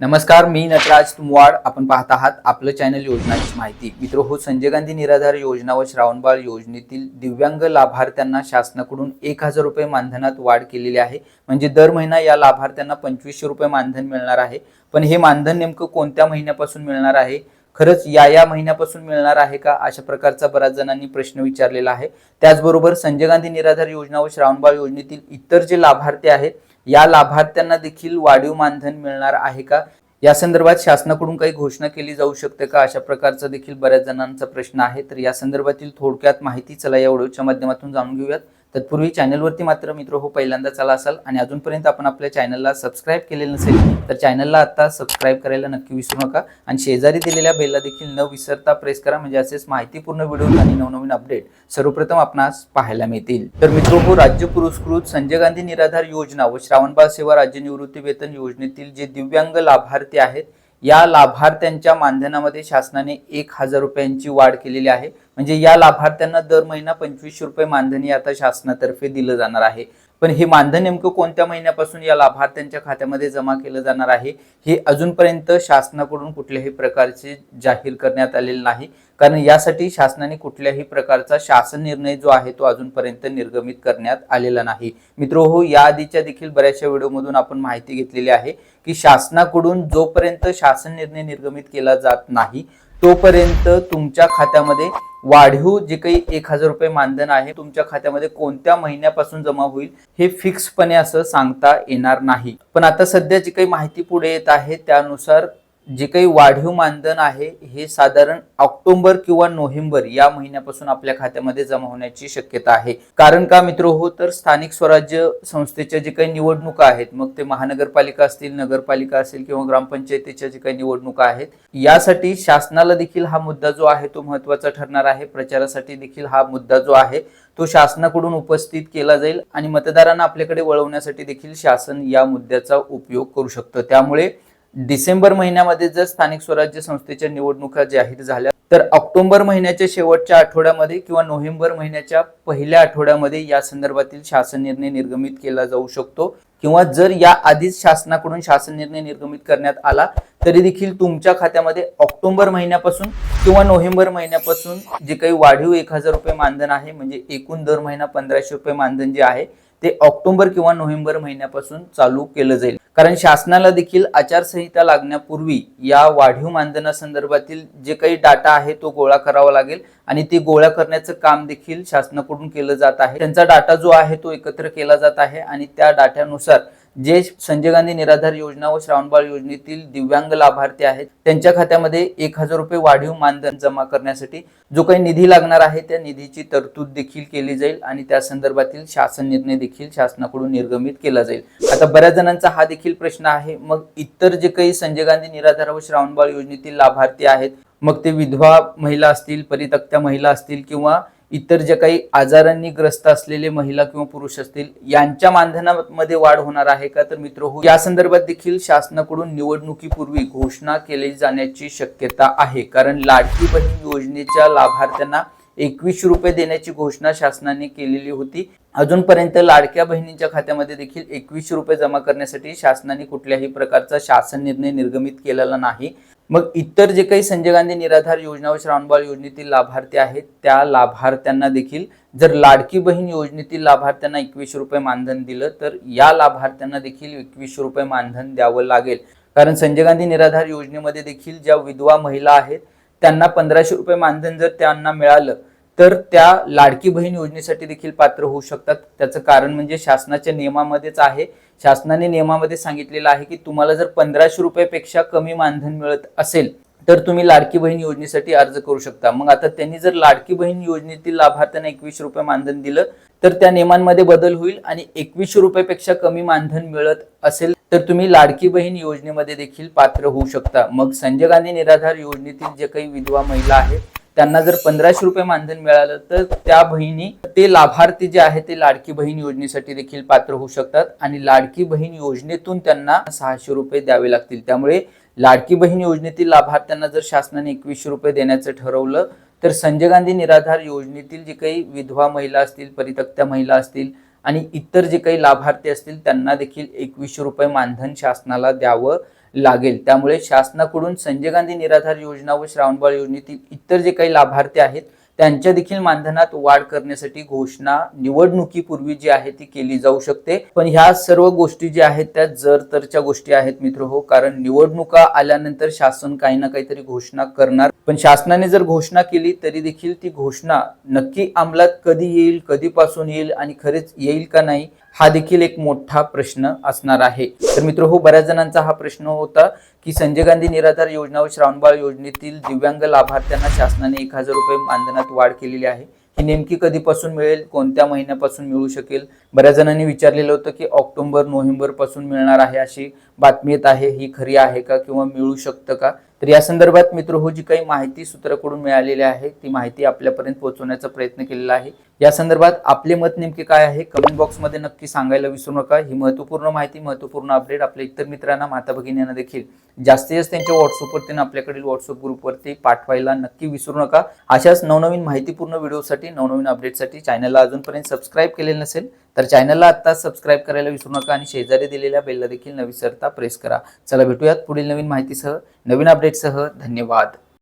नमस्कार मी नटराज तुमवाड. आपण पाहत आहात आपलं चॅनल योजनांची माहिती. मित्र हो संजय गांधी निराधार योजना व श्रावणबाळ योजनेतील दिव्यांग लाभार्थ्यांना शासनाकडून एक हजार रुपये मानधनात वाढ केलेली आहे. म्हणजे दर महिना या लाभार्थ्यांना पंचवीसशे रुपये मानधन मिळणार आहे. पण हे मानधन नेमकं कोणत्या महिन्यापासून मिळणार आहे? खरंच या या महिन्यापासून मिळणार आहे का? अशा प्रकारचा बऱ्याच जणांनी प्रश्न विचारलेला आहे. त्याचबरोबर संजय गांधी निराधार योजना व श्रावणबाळ योजनेतील इतर जे लाभार्थी आहेत या लाभार्थ्यांना देखील वाढीव मानधन मिळणार आहे का? या संदर्भात शासनाकडून काही घोषणा केली जाऊ शकते का? अशा प्रकारचा देखील बऱ्याच जणांचा प्रश्न आहे. तर या संदर्भातील थोडक्यात माहिती चला या व्हिडिओच्या माध्यमातून जाणून घेऊयात. तत्पूर्वी चॅनलवरती मात्र मित्र हो पहिल्यांदा चला असाल आणि अजूनपर्यंत आपण आपल्या चॅनलला सबस्क्राईब केलेलं नसेल तर चॅनलला आता सबस्क्राईब करायला नक्की विसरू नका आणि शेजारी दिलेल्या बेलला देखील न विसरता प्रेस करा म्हणजे असेच माहितीपूर्ण व्हिडिओ आणि नवनवीन अपडेट सर्वप्रथम आपणास पाहायला मिळतील. तर मित्र हो राज्य पुरस्कृत संजय गांधी निराधार योजना व श्रावणबाळ सेवा राज्य निवृत्ती वेतन योजनेतील जे दिव्यांग लाभार्थी आहेत या लाभार्थ्यांच्या मानधनामध्ये शासनाने एक हजार रुपयांची वाढ केलेली आहे. म्हणजे या लाभार्थ्यांना दर महिना पंचवीसशे रुपये मानधनी आता शासनातर्फे दिलं जाणार आहे. पण हे मानधन नेमकं कोणत्या महिन्यापासून या लाभार्थ्यांच्या खात्यामध्ये जमा केलं जाणार आहे? हे अजूनपर्यंत शासनाकडून कुठल्याही प्रकारचे जाहीर करण्यात आलेले नाही. कारण यासाठी शासनाने कुठल्याही प्रकारचा शासन निर्णय जो आहे तो अजूनपर्यंत निर्गमित करण्यात आलेला नाही. मित्र हो या आधीच्या देखील बऱ्याचशा व्हिडिओमधून आपण माहिती घेतलेली आहे की शासनाकडून जोपर्यंत शासन निर्णय निर्गमित केला जात नाही तोपर्यंत तुमच्या खात्यामध्ये वाढीव जे काही एक हजार रुपये मानधन आहे तुमच्या खात्यामध्ये कोणत्या महिन्यापासून जमा होईल हे फिक्सपणे असं सांगता येणार नाही. पण आता सध्या जी काही माहिती पुढे येत आहे त्यानुसार जे काही वाढीव मानधन आहे हे साधारण ऑक्टोबर किंवा नोव्हेंबर या महिन्यापासून आपल्या खात्यामध्ये जमा होण्याची शक्यता आहे. कारण का मित्र हो तर स्थानिक स्वराज्य संस्थेच्या जे काही निवडणुका आहेत मग ते महानगरपालिका असतील नगरपालिका असेल किंवा ग्रामपंचायतीच्या जे काही निवडणुका आहेत यासाठी शासनाला देखील हा मुद्दा जो आहे तो महत्त्वाचा ठरणार आहे. प्रचारासाठी देखील हा मुद्दा जो आहे तो शासनाकडून उपस्थित केला जाईल आणि मतदारांना आपल्याकडे वळवण्यासाठी देखील शासन या मुद्द्याचा उपयोग करू शकतं. त्यामुळे डिसेंबर महिन्यामध्ये जर स्थानिक स्वराज्य संस्थेच्या निवडणुका जाहीर झाल्या तर ऑक्टोबर महिन्याच्या शेवटच्या आठवड्यामध्ये किंवा नोव्हेंबर महिन्याच्या पहिल्या आठवड्यामध्ये या संदर्भातील शासन निर्णय निर्गमित केला जाऊ शकतो. किंवा जर या आधीच शासनाकडून शासन निर्णय निर्गमित करण्यात आला तरी देखील तुमच्या खात्यामध्ये ऑक्टोबर महिन्यापासून किंवा नोव्हेंबर महिन्यापासून जे काही वाढीव एक हजार रुपये मानधन आहे म्हणजे एकूण दर महिना पंधराशे रुपये मानधन जे आहे ते ऑक्टोबर किंवा नोव्हेंबर महिन्यापासून चालू केलं जाईल. कारण शासनाला देखील आचारसंहिता लागण्यापूर्वी या वाढीव मानधनासंदर्भातील जे काही डाटा आहे तो गोळा करावा लागेल आणि ते गोळा करण्याचं काम देखील शासनाकडून केलं जात आहे. त्यांचा डाटा जो आहे तो एकत्र केला जात आहे आणि त्या डाट्यानुसार जे संजय गांधी निराधार योजना व श्रावणबाळ योजनेतील दिव्यांग लाभार्थी आहेत. त्यांच्या खात्यामध्ये एक हजार रुपये वाढीव मानधन जमा करण्यासाठी जो काही निधी लागणार आहे त्या निधीची तरतूद देखील केली जाईल आणि त्या संदर्भातील शासन निर्णय देखील शासनाकडून निर्गमित केला जाईल. आता बऱ्याच जणांचा हा देखील प्रश्न आहे मग इतर जे काही संजय गांधी निराधार व श्रावणबाळ योजनेतील लाभार्थी आहेत मग ते विधवा महिला असतील परितक्त्या महिला असतील किंवा इतर जे काही आजारांनी ग्रस्त असलेले महिला किंवा पुरुष असतील यांच्या मानधनामध्ये वाढ होणार आहे का? तर मित्र हो या संदर्भात देखील शासनाकडून निवडणुकीपूर्वी घोषणा केली जाण्याची शक्यता आहे. कारण लाडकी बहीण योजनेच्या लाभार्थ्यांना एकवीसशे रुपये देण्याची घोषणा शासनाने केलेली होती. अजूनपर्यंत लाडक्या बहिणींच्या खात्यामध्ये देखील एकवीसशे रुपये जमा करण्यासाठी शासनाने कुठल्याही प्रकारचा शासन निर्णय निर्गमित केलेला नाही. मग इतर जे काही संजय गांधी निराधार योजना व श्रावणबाळ योजनेतील लाभार्थी आहेत त्या लाभार्थ्यांना देखील जर लाडकी बहीण योजनेतील लाभार्थ्यांना एकवीसशे रुपये मानधन दिलं तर या लाभार्थ्यांना देखील एकवीसशे रुपये मानधन द्यावं लागेल. कारण संजय गांधी निराधार योजनेमध्ये देखील ज्या विधवा महिला आहेत त्यांना पंधराशे रुपये मानधन जर त्यांना मिळालं तर त्या लाडकी बहीण योजनेसाठी देखील पात्र होऊ शकतात. त्याचं कारण म्हणजे शासनाच्या नियमामध्येच आहे. शासनाने नियमामध्ये सांगितलेलं आहे की तुम्हाला जर पंधराशे रुपयापेक्षा कमी मानधन मिळत असेल तर तुम्ही लाडकी बहीण योजनेसाठी अर्ज करू शकता. मग आता त्यांनी जर लाडकी बहीण योजनेतील लाभार्थ्यांना एकवीस रुपये मानधन दिलं तर त्या नियमांमध्ये बदल होईल आणि एकवीसशे रुपयापेक्षा कमी मानधन मिळत असेल तर तुम्ही लाडकी बहीण योजनेमध्ये देखील पात्र होऊ शकता. मग संजय गांधी निराधार योजनेतील जे काही विधवा महिला आहेत त्यांना जर पंधराशे रुपये मानधन मिळालं तर त्या बहिणी ते लाभार्थी जे आहे ते लाडकी बहीण योजनेसाठी देखील पात्र होऊ शकतात. आणि लाडकी बहीण योजनेतून त्यांना सहाशे रुपये द्यावे लागतील. त्यामुळे लाडकी बहीण योजनेतील लाभार्थ्यांना जर शासनाने एकवीसशे रुपये देण्याचं ठरवलं तर संजय गांधी निराधार योजनेतील जे काही विधवा महिला असतील परितक्त्या महिला असतील आणि इतर जे काही लाभार्थी असतील त्यांना देखील एकवीसशे रुपये मानधन शासनाला द्यावं. लागेल. त्यामुळे शासनाकडून संजय गांधी निराधार योजना व श्रावणबाळ योजनेतील इतर जे काही लाभार्थी आहेत त्यांच्या देखील मानधनात वाढ करण्यासाठी घोषणा निवडणुकीपूर्वी जी आहे ती केली जाऊ शकते. पण ह्या सर्व गोष्टी ज्या आहेत त्या जर तरच्या गोष्टी आहेत मित्र हो. कारण निवडणुका आल्यानंतर शासन काही ना काहीतरी घोषणा करणार. पण शासनाने जर घोषणा केली तरी देखील ती घोषणा नक्की अंमलात कधी येईल कधीपासून येईल आणि खरेच येईल का नाही हा देखील एक मोठा प्रश्न असणार आहे. तर मित्र हो बऱ्याच जणांचा हा प्रश्न होता की संजय गांधी निराधार योजना व श्रावणबाळ योजनेतील दिव्यांग लाभार्थ्यांना शासनाने एक हजार रुपये मानधनात वाढ केलेली आहे. ही नेमकी कधीपासून मिळेल? कोणत्या महिन्यापासून मिळू शकेल? बऱ्याच जणांनी विचारलेलं होतं की ऑक्टोबर नोव्हेंबरपासून मिळणार आहे अशी बातमी येत आहे. ही खरी आहे का किंवा मिळू शकतं का? तर या संदर्भात मित्र हो जी काही माहिती सूत्राकडून मिळालेली आहे ती माहिती आपल्यापर्यंत पोहोचवण्याचा प्रयत्न केलेला आहे. या संदर्भात आपले मत नेमके काय आहे कमेंट बॉक्समध्ये नक्की सांगायला विसरू नका. ही महत्त्वपूर्ण माहिती महत्त्वपूर्ण अपडेट आपल्या इतर मित्रांना माता भगिनींना देखील. जास्तीत जास्त त्यांच्या व्हॉट्सअपवरती आपल्याकडील व्हॉट्सअप ग्रुपवरती पाठवायला नक्की विसरू नका. अशाच नवनवीन माहितीपूर्ण व्हिडिओसाठी नवनवीन अपडेटसाठी चॅनलला अजूनपर्यंत सबस्क्राईब केलेलं नसेल तर चॅनलला आत्ता सबस्क्राईब करायला विसरू नका आणि शेजारी दिलेल्या बेलला देखील न विसरता प्रेस करा. चला भेटूयात पुढील नवीन माहितीसह. नवीन अपडेट अपडेटसह धन्यवाद.